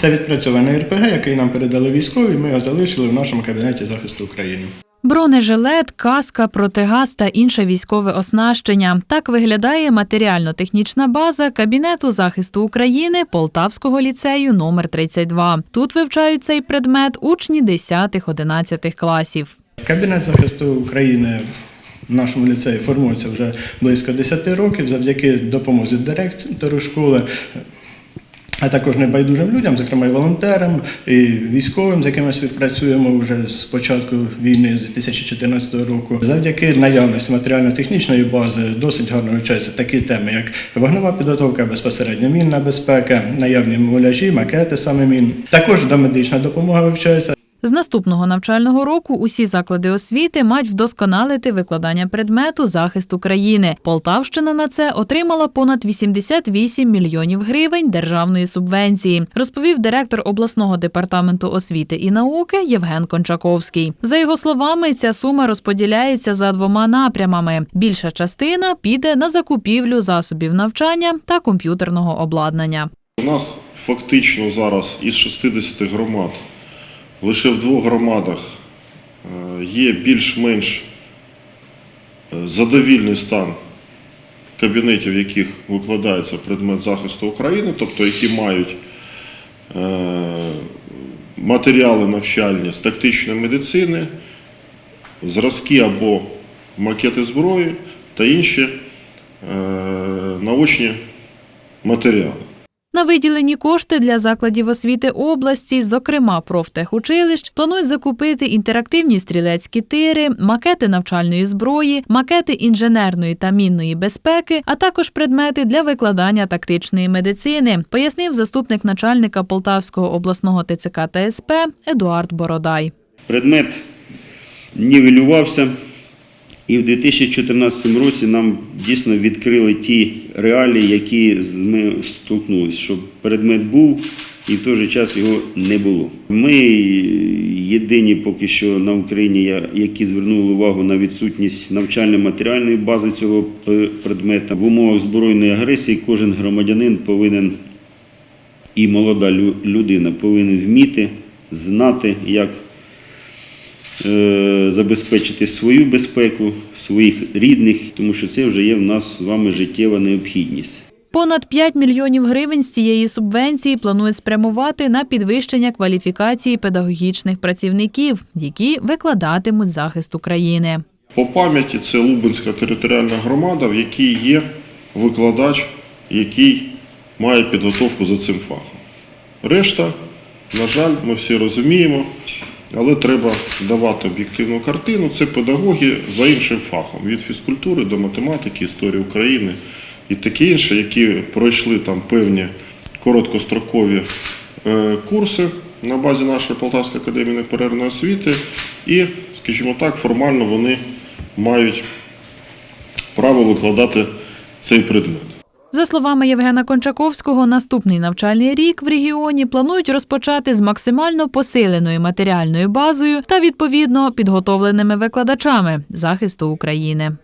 Це відпрацьований РПГ, який нам передали військові. Ми його залишили в нашому кабінеті захисту України. Бронежилет, каска, протигаз та інше військове оснащення. Так виглядає матеріально-технічна база Кабінету захисту України Полтавського ліцею номер 32. Тут вивчають цей предмет учні 10-11 класів. Кабінет захисту України в нашому ліцеї формується вже близько 10 років завдяки допомозі директору школи. А також небайдужим людям, зокрема і волонтерам, і військовим, з якими співпрацюємо вже з початку війни з 2014 року. Завдяки наявності матеріально-технічної бази досить гарно вивчаються такі теми, як вогнева підготовка, безпосередньо мінна безпека, наявні муляжі, макети саме мін. Також домедична допомога вивчається. З наступного навчального року усі заклади освіти мають вдосконалити викладання предмету захист України. Полтавщина на це отримала понад 88 мільйонів гривень державної субвенції, розповів директор обласного департаменту освіти і науки Євген Кончаковський. За його словами, ця сума розподіляється за двома напрямами. Більша частина піде на закупівлю засобів навчання та комп'ютерного обладнання. У нас фактично зараз із 60 громад лише в двох громадах е, є більш-менш е, задовільний стан кабінетів, в яких викладається предмет захисту України, тобто які мають е, матеріали навчальні з тактичної медицини, зразки або макети зброї та інші наочні матеріали. На виділені кошти для закладів освіти області, зокрема профтехучилищ, планують закупити інтерактивні стрілецькі тири, макети навчальної зброї, макети інженерної та мінної безпеки, а також предмети для викладання тактичної медицини, пояснив заступник начальника Полтавського обласного ТЦК та СП Едуард Бородай. Предмет нівелювався, і в 2014 році нам дійсно відкрили ті реалії, які ми столкнулися, що предмет був і в той же час його не було. Ми єдині поки що на Україні, які звернули увагу на відсутність навчально-матеріальної бази цього предмета. В умовах збройної агресії кожен громадянин повинен і молода людина повинен вміти, знати, як забезпечити свою безпеку, своїх рідних, тому що це вже є в нас з вами життєва необхідність. Понад 5 мільйонів гривень з цієї субвенції планують спрямувати на підвищення кваліфікації педагогічних працівників, які викладатимуть захист України. По пам'яті це Лубенська територіальна громада, в якій є викладач, який має підготовку за цим фахом. Решта, на жаль, ми всі розуміємо, але треба давати об'єктивну картину. Це педагоги за іншим фахом, від фізкультури до математики, історії України і таке інше, які пройшли там певні короткострокові е, курси на базі нашої Полтавської академії неперервної освіти, і, скажімо так, формально вони мають право викладати цей предмет. За словами Євгена Кончаковського, наступний навчальний рік в регіоні планують розпочати з максимально посиленою матеріальною базою та відповідно підготовленими викладачами захисту України.